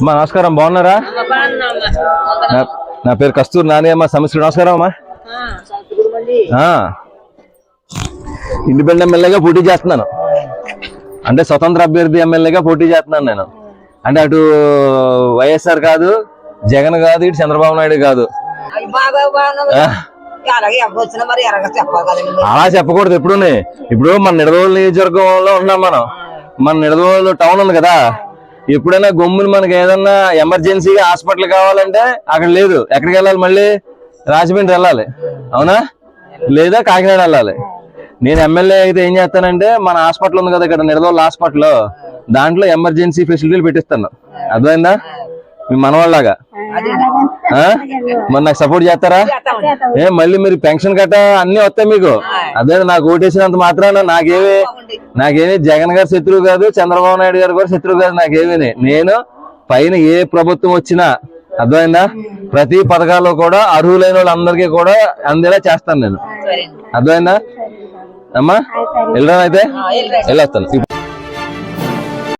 అమ్మా నమస్కారం బాగున్నారా? నా- నా పేరు కస్తూరి నాని అమ్మ సమస్య నమస్కారం అమ్మా. ఆ. ఇండిపెండెంట్ ఎమ్మెల్యేగా పోటీ చేస్తున్నాను. అంటే స్వతంత్ర అభ్యర్థి ఎమ్మెల్యేగా పోటీ చేస్తున్నాను నేను. అంటే అటు వైఎస్ఆర్ కాదు జగన్ కాదు ఇటు చంద్రబాబు నాయుడు కాదు. అలా చెప్పకూడదు ఎప్పుడునే. ఇప్పుడు మన నిడదవోలు నియోజకవర్గంలో ఉన్నాం మనం. మన నిడదవోలు టౌన్ ఉంది కదా. ఎప్పుడైనా గమ్ముని మనకి ఏదన్నా ఎమర్జెన్సీగా హాస్పిటల్ కావాలంటే అక్కడ లేదు. ఎక్కడికి వెళ్ళాలి మళ్ళీ? రాజమండ్రి వెళ్ళాలి. అవునా? లేదా కాకినాడ వెళ్ళాలి. నేను ఎమ్మెల్యే అయితే ఏం చేస్తానంటే మన హాస్పిటల్ ఉంది కదా ఇక్కడ నిడదవోలు హాస్పిటల్ దాంట్లో ఎమర్జెన్సీ ఫెసిలిటీలు పెట్టిస్తాను. అర్థమైందా? మీ మనవాళ్ళలాగా? మరి నాకు సపోర్ట్ చేస్తారా. ఏ మళ్ళీ మీరు పెన్షన్ గట్ట అన్ని వస్తాయి మీకు? అదే నాకు ఓటేసినంత మాత్రాన నాకేమి నాకేమి జగన్ గారు శత్రువు కాదు చంద్రబాబు నాయుడు గారు కూడా శత్రువు కాదు నాకేమీ నేను పైన ఏ ప్రభుత్వం వచ్చినా అర్థమైందా? ప్రతి పథకాల్లో కూడా అర్హులైన వాళ్ళందరికీ కూడా అందేలా చేస్తాను నేను. అర్థమైందా? అమ్మా వెళ్ళరా అయితే. వెళ్ళొస్తాను.